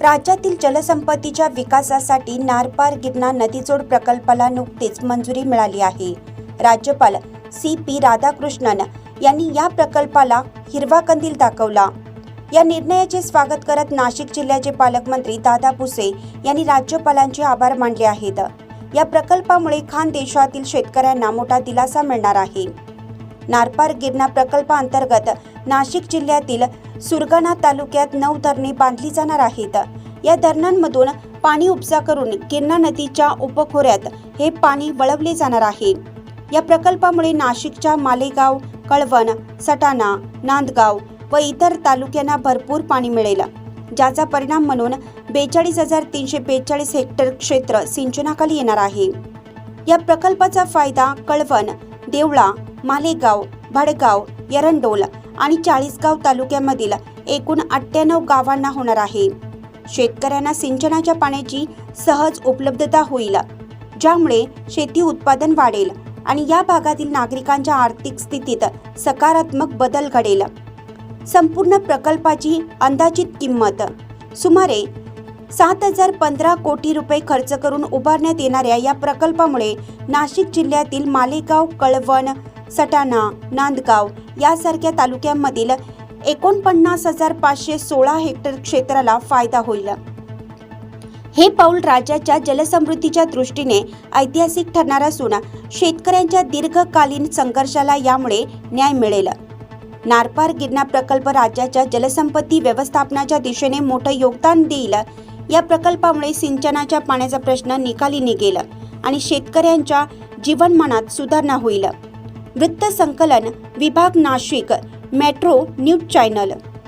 राज्यातील जलसंपत्तीच्या विकासासाठी नारपार गिरणा नदीजोड प्रकल्पाला नुकतीच मंजुरी मिळाली आहे. राज्यपाल सी पी राधाकृष्णन यांनी या प्रकल्पाला हिरवा कंदील दाखवला. या निर्णयाचे स्वागत करत नाशिक जिल्ह्याचे पालकमंत्री दादा भुसे यांनी राज्यपालांचे आभार मानले आहेत. या प्रकल्पामुळे खान देशातील शेतकऱ्यांना मोठा दिलासा मिळणार आहे. नारपार गिरणा प्रकल्पाअंतर्गत नाशिक जिल्ह्यातील सुरगाणा तालुक्यात नऊ धरणे बांधली जाणार आहेत. या धरणांमधून पाणी उपसा करून गिरणा नदीच्या उपखोऱ्यात हे पाणी वळवले जाणार आहे. या प्रकल्पामुळे नाशिकच्या मालेगाव कळवण सटाणा नांदगाव व इतर तालुक्यांना भरपूर पाणी मिळेल. ज्याचा परिणाम म्हणून बेचाळीस हजार तीनशे बेचाळीस हेक्टर क्षेत्र सिंचनाखाली येणार आहे. या प्रकल्पाचा फायदा कळवण देवळा मालेगाव भडगाव एरंडोल आणि चाळीसगाव तालुक्यामधील एकूण अठ्ठ्याण्णव गावांना होणार आहे. शेतकऱ्यांना सिंचनाच्या पाण्याची सहज उपलब्धता होईल ज्यामुळे शेती उत्पादन वाढेल आणि या भागातील नागरिकांच्या आर्थिक स्थितीत सकारात्मक बदल घडेल. संपूर्ण प्रकल्पाची अंदाजित किंमत सुमारे सात हजार पंधरा कोटी रुपये खर्च करून उभारण्यात येणाऱ्या या प्रकल्पामुळे नाशिक जिल्ह्यातील मालेगाव कळवण सटाणा नांदगाव यासारख्या तालुक्यांमधील एकोणपन्नास हजार पाचशे सोळा हेक्टर क्षेत्राला फायदा होईल. हे पाऊल राज्याच्या जलसमृद्धीच्या दृष्टीने ऐतिहासिक ठरणार असून शेतकऱ्यांच्या दीर्घकालीन संघर्षाला यामुळे न्याय मिळेल. नारपार गिरणा प्रकल्प राज्याच्या जलसंपत्ती व्यवस्थापनाच्या दिशेने मोठं योगदान देईल. या प्रकल्पामुळे सिंचनाच्या पाण्याचा प्रश्न निकाली निघेल आणि शेतकऱ्यांच्या जीवनमानात सुधारणा होईल. वृत्तसंकलन विभाग नाशिक मेट्रो न्यूज चॅनल.